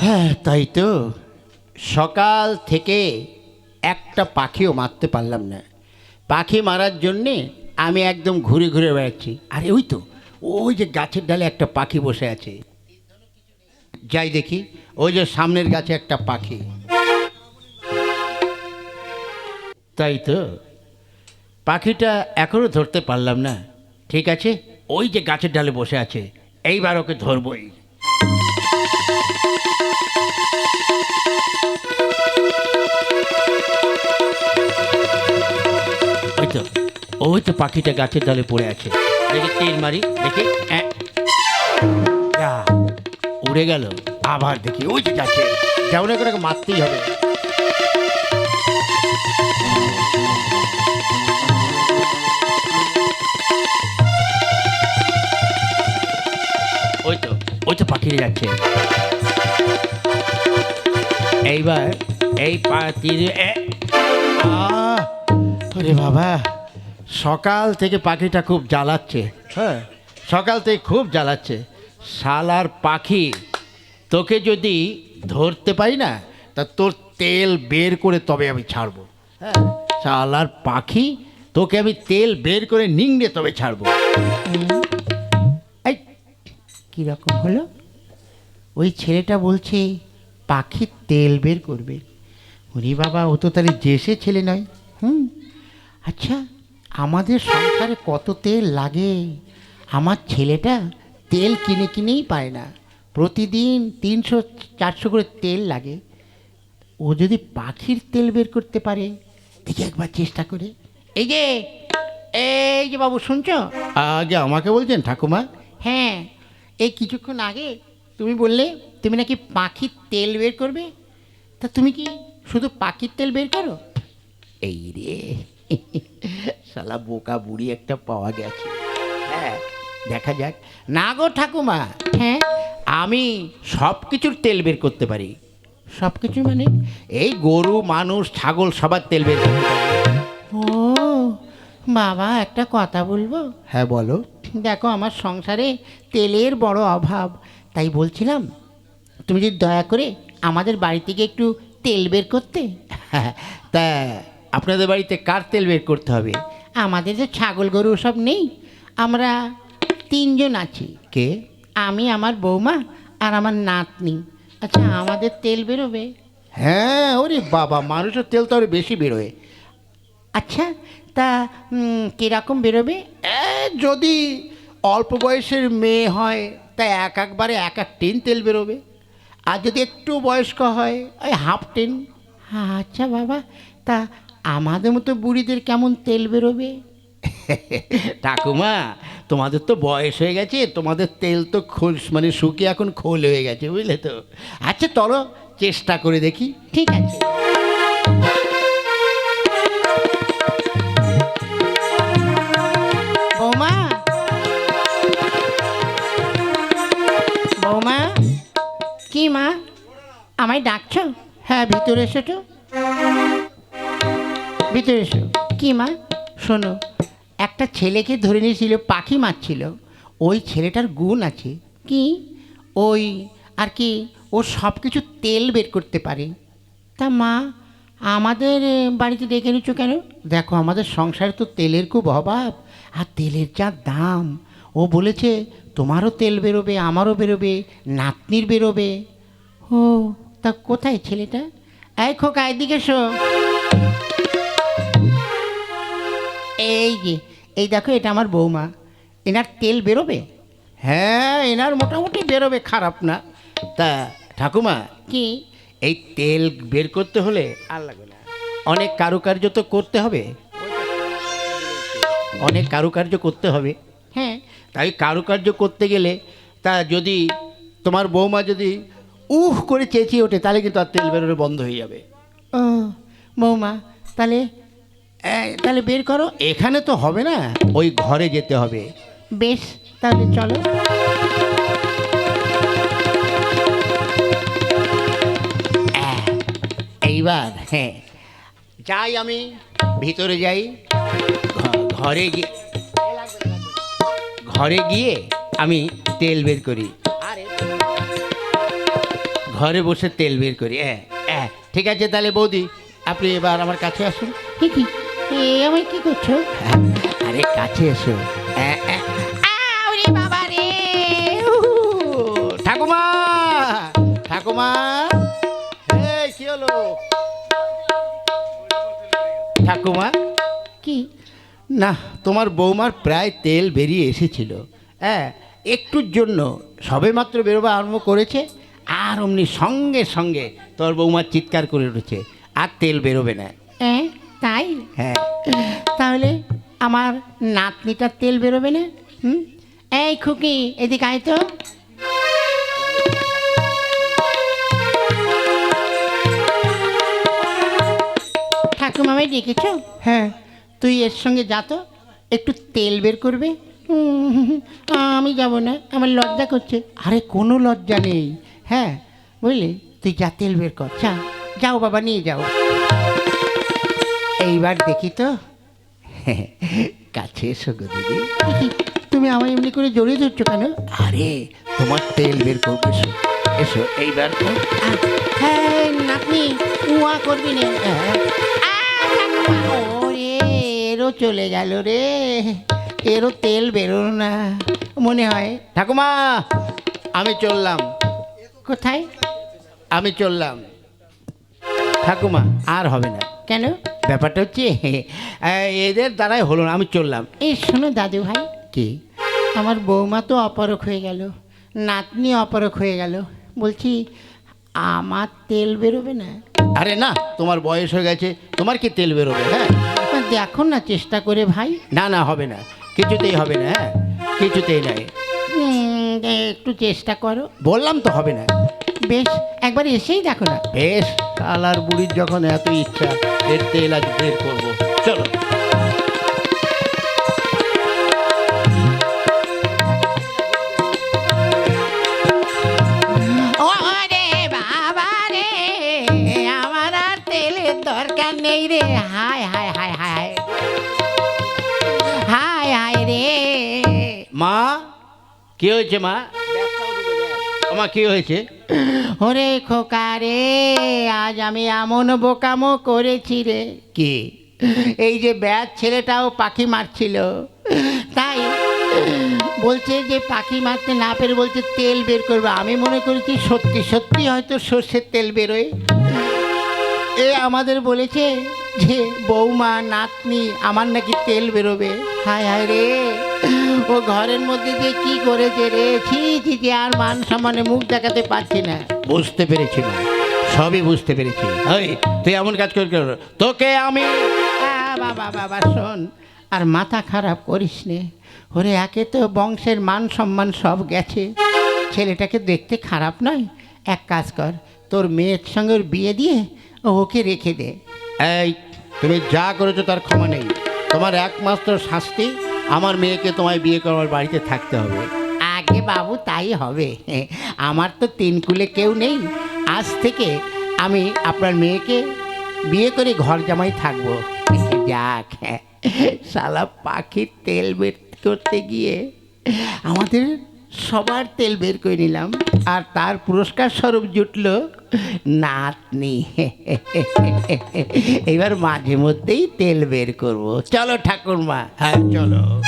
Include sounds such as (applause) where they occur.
হ্যাঁ তাই তো। সকাল থেকে একটা পাখিও মারতে পারলাম না। পাখি মারার জন্যে আমি একদম ঘুরে ঘুরে বেড়াচ্ছি। আরে, ওই তো, ওই যে গাছের ডালে একটা পাখি বসে আছে। যাই দেখি, ওই যে সামনের গাছে একটা পাখি। তাই তো, পাখিটা এখনও ধরতে পারলাম না। ঠিক আছে, ওই যে গাছের ডালে বসে আছে, এইবার ওকে ধরবই। ওই তো পাখিটা গাছের ডালে পড়ে আছে। দেখি তীর মারি, দেখি। উড়ে গেল। আবার দেখি, ওই যে যাচ্ছে। যেমন করে মারতেই হবে। ওই তো ওই তো পাখিরে যাচ্ছে। এইবার এই পা! ওরে বাবা। সকাল থেকে পাখিটা খুব জ্বালাচ্ছে। হ্যাঁ। সকাল থেকে খুব জ্বালাচ্ছে। শালার পাখি তোকে যদি ধরতে পারি না তা তোর তেল বের করে তবে আমি ছাড়বো। হ্যাঁ শালার পাখি তোকে আমি তেল বের করে নিংড়ে তবে ছাড়বো। এই কীরকম হলো? ওই ছেলেটা বলছে পাখি তেল বের করবে। উনি বাবা ও তো তাহলে দেশে ছেলে নয়। হুম আচ্ছা। আমাদের সংসারে কত তেল লাগে? আমার ছেলেটা তেল কিনে কিনেই পায় না। প্রতিদিন তিনশো চারশো করে তেল লাগে। ও যদি পাখির তেল বের করতে পারে দেখি একবার চেষ্টা করে। এই যে এই যে বাবু শুনছো? আগে আমাকে বলছেন ঠাকুমা? হ্যাঁ এই কিছুক্ষণ আগে তুমি বললে তুমি নাকি পাখির তেল বের করবে? তা তুমি কি শুধু পাখির তেল বের করো? এই রে। শালা বোকা বুড়ি একটা পাওয়া গেছে। হ্যাঁ দেখা যাক। না গো ঠাকুমা হ্যাঁ? আমি সব কিছুর তেল বের করতে পারি। সব কিছু মানে? এই গরু মানুষ ছাগল সবার তেল বের করতে পারি। ও বাবা একটা কথা বলব? হ্যাঁ বলো। দেখো আমার সংসারে তেলের বড় অভাব। তাই বলছিলাম তুমি যদি দয়া করে আমাদের বাড়ি থেকে একটু তেল বের করতে। তা আপনাদের বাড়িতে কার তেল বের করতে হবে? আমাদের যে ছাগল গরু সব নেই। আমরা তিনজন আছি। কে? আমি আমার বৌমা আর আমার নাতনি। আচ্ছা আমাদের তেল বেরোবে? হ্যাঁ ওরে বাবা মানুষের তেল তো আরও বেশি বেরোয়। আচ্ছা তা কীরকম বেরোবে? এ, যদি অল্প বয়সের মেয়ে হয় তা এক একবারে এক এক টেন তেল বেরোবে। আর যদি একটু বয়স্ক হয় ওই হাফ টেন। আচ্ছা বাবা তা আমাদের মতো বুড়িদের কেমন তেল বেরোবে? ঠাকুমা তোমাদের তো বয়স হয়ে গেছে তোমাদের তেল তো খোল মানে শুকিয়ে এখন খোল হয়ে গেছে বুঝলে তো? আচ্ছা চলো চেষ্টা করে দেখি। ঠিক আছে। বৌমা? বৌমা? কি মা? আমায় ডাকছো? হ্যাঁ ভিতরে এসো তো। ভিতরে এসো। কি মা? শোনো একটা ছেলেকে ধরে নিয়েছিল পাখি মারছিল। ওই ছেলেটার গুণ আছে। কি? ওই আর কি ও সব কিছু তেল বের করতে পারে। তা মা আমাদের বাড়িতে ডেকে নিচ্ছ কেন? দেখো আমাদের সংসারে তো তেলের খুব অভাব আর তেলের যা দাম। ও বলেছে তোমারও তেল বেরোবে আমারও বেরোবে নাতনির বেরোবে। ও তা কোথায় ছেলেটা? এই খোকা এদিকে শো এই যে এই দেখো এটা আমার বৌমা। এনার তেল বেরোবে? হ্যাঁ এনার মোটামুটি বেরোবে খারাপ না। তা ঠাকুমা কি? এই তেল বের করতে হলে আর লাগবে না। অনেক কারুকার্য তো করতে হবে। অনেক কারুকার্য করতে হবে। হ্যাঁ। তাই কারুকার্য করতে গেলে তা যদি তোমার বৌমা যদি উহ করে চেঁচিয়ে ওঠে তাহলে কিন্তু আর তেল বেরোনো বন্ধ হয়ে যাবে। ও বৌমা তাহলে তাহলে বের করো। এখানে তো হবে না। ওই ঘরে যেতে হবে। বেশ তাহলে চলো। এইবার হ্যাঁ। যাই আমি ভিতরে যাই। ঘরে গিয়ে ঘরে গিয়ে আমি তেল বের করি। ঘরে বসে তেল বের করি। হ্যাঁ হ্যাঁ ঠিক আছে তাহলে বৌদি আপনি এবার আমার কাছে আসুন। কি এ আমি কি করছ? আরে কাছে এসো। আউরে বাবা রে ঠাকুমা ঠাকুমা। এই কি হলো? ঠাকুমা? কি? না তোমার বৌমার প্রায় তেল বেরিয়ে এসেছিল। হ্যাঁ একটুর জন্য সবে মাত্র বেরোবা আরম্ভ করেছে আর অমনি সঙ্গে সঙ্গে তোর বৌমার চিৎকার করে উঠেছে আর তেল বেরোবে না। আমার নাতনিটার তেল বেরোবে না? হুম? এই খুকি এদিকে আয় তো। ঠাকুমামাই ডেকেছো? হ্যাঁ। তুই এর সঙ্গে যা তো একটু তেল বের করবে। আমি যাব না আমার লজ্জা করছে। আরে কোনো লজ্জা নেই। হ্যাঁ বুঝলি? তুই যা তেল বের কর। যা যাও বাবা নিয়ে যাও। এইবার দেখি তো। কাছে এসো গো দিদি। তুমি আমার এমনি করে জড়িয়ে ধরছো কেন? আরে তোমার তেল বের করবে এসো। এসো এইবার তো। হ্যাঁ নাতনি উয়া করবি না। ওরে এরও চলে গেল রে। এরও তেল বেরোলো না মনে হয়। ঠাকুমা আমি চললাম। কোথায়? আমি চললাম। ঠাকুমা আর হবে না। কেন? ব্যাপারটা হচ্ছে (laughs) এদের দ্বারাই হলো না আমি চললাম। এই শোনো দাদু ভাই কি? আমার বৌমা তো অপারক হয়ে গেল নাতনি অপারক হয়ে গেল। বলছি আমার তেল বেরোবে না? আরে না তোমার বয়স হয়ে গেছে তোমার কি তেল বেরোবে হ্যাঁ? দেখো না চেষ্টা করে ভাই। না না হবে না কিছুতেই হবে না হ্যাঁ? কিছুতেই নাই। একটু চেষ্টা করো। বললাম তো হবে না। বেশ একবার এসেই দেখো না। বেশ শালার বুড়ির যখন এত ইচ্ছা এর তেল আজ বের করব। চলো। ওরে বাবা রে আমার তেলের দরকার নেই রে। হায় হায় হায় হায়। হায় হায় রে। মা কি হয়েছে মা? আমার কি হয়েছে? ওরে খোকা রে আজ আমি এমন বোকামো করেছি রে। কে? এই যে ব্যাট ছেলেটাও পাখি মারছিল। তাই বলছে যে পাখি মারতে না পেরে বলছে তেল বের করবে। আমি মনে করেছি সত্যি সত্যি হয়তো সর্ষের তেল বেরোয়। এ আমাদের বলেছে যে বৌমা নাতনি আমার নাকি তেল বেরোবে। হায় হায় রে। ও ঘরের মধ্যে যে কি করেছে রে? ছি ছি ছি, আর মান সম্মানে মুখ দেখাতে পারছি না। বুঝতে পেরেছি মা। সবই বুঝতে পেরেছি। ওই তুই এমন কাজ করে? তোকে আমি বাবা বাবা শোন। আর মাথা খারাপ করিস নে। ওরে একে তো বংশের মান সম্মান সব গেছে। ছেলেটাকে দেখতে খারাপ নয়। এক কাজ কর। তোর মেয়ের সঙ্গে ওর বিয়ে দিয়ে ওকে রেখে দে। এই, তুমি যা করেছ তার ক্ষমা নেই। তোমার একমাত্র শাস্তি আমার মেয়েকে তোমায় বিয়ে করার বাড়িতে থাকতে হবে। আগে বাবু, তাই হবে। আমার তো তিন কুলে কেউ নেই। আজ থেকে আমি আপনার মেয়েকে বিয়ে করে ঘর জামাই থাকব। যাক, শালা পাখির তেল বের করতে গিয়ে আমাদের সবার তেল বের করে নিলাম। আর তার পুরস্কার স্বরূপ জুটল নাতনি। এবার মাঝে মধ্যেই তেল বের করব। চলো ঠাকুরমা। হ্যাঁ চলো।